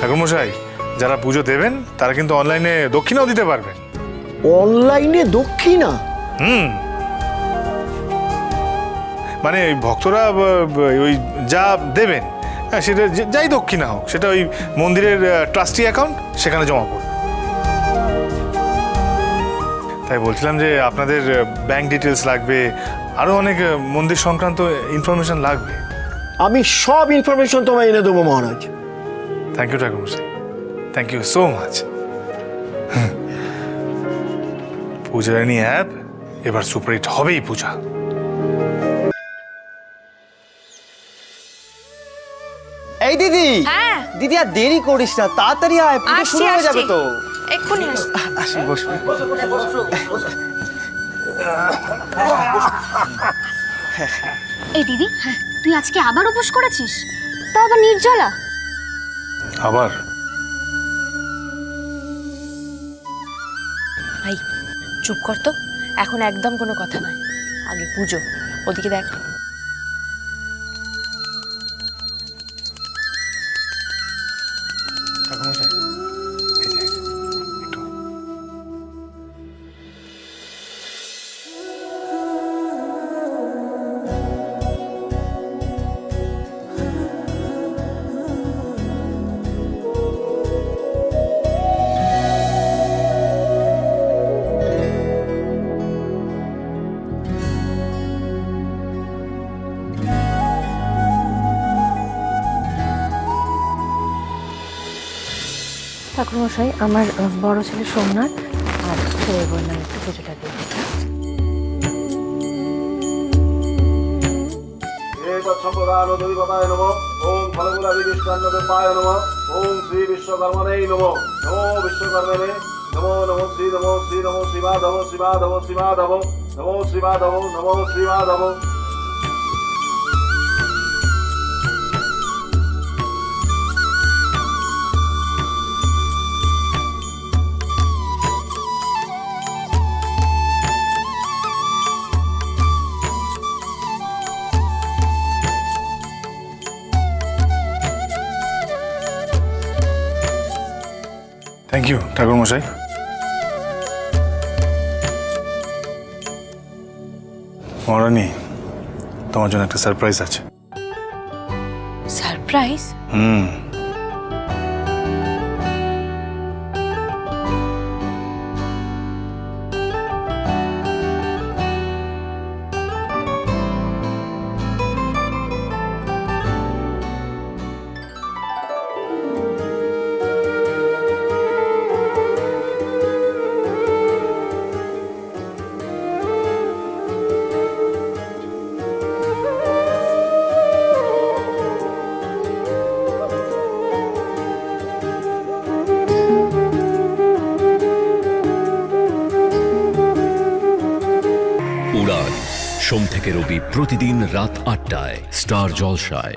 ঠাকুরমশাই যারা পুজো দেবেন তারা কিন্তু অনলাইনে দক্ষিণাও দিতে পারবেন অনলাইনে দক্ষিণা? হুম। মানে ভক্তরা ওই যা দেবেন হ্যাঁ সেটা যাই দক্ষিণা হোক সেটা ওই মন্দিরের ট্রাস্টি অ্যাকাউন্ট সেখানে জমা পড়বে। তাই বলছিলাম যে আপনাদের ব্যাংক ডিটেলস লাগবে আরও অনেক মন্দির সংক্রান্ত ইনফরমেশন লাগবে। আমি সব ইনফরমেশন তোমায় এনে দেবো মহারাজ। থ্যাংক ইউ ঠাকুরমশাই thank you so much Pujarani app এবার সুপারহিট হবেই পূজা। এই দিদি! হ্যাঁ। দিদি আর দেরি করিস না তাড়াতাড়ি আয় পুজো আসছি শুরু হয়ে যাবে আসছি তো। এক্ষুনি আসি বসবি এই দিদি তুই আজকে আবার উপোস করেছিস? তা আবার নির্জলা? আবার? ভাই চুপ কর তো। এখন একদম কোনো কথা নয়। আগে পুজো ওদিকে দেখ। ঠাকুরমশাই, আমার বড় ছেলে সোমনাথ আর ছেলে বললাম একটু পুজোটা দিয়ে দিতে। এতৎসম্পদানদধিপতায় নম। শ্রী নম। বিশ্বকর্মণে নমো নমো শ্রী নমো শ্রী, নমো শ্রীমাধব নমো শ্রীমাধব নমো শ্রীমাধব থ্যাংক ইউ ঠাকুর মশাই মহারানী তোমার জন্য একটা সারপ্রাইজ আছে। সারপ্রাইজ হুম। উড়ান। সোম থেকে রবি প্রতিদিন রাত আটটায় স্টার জলসায়।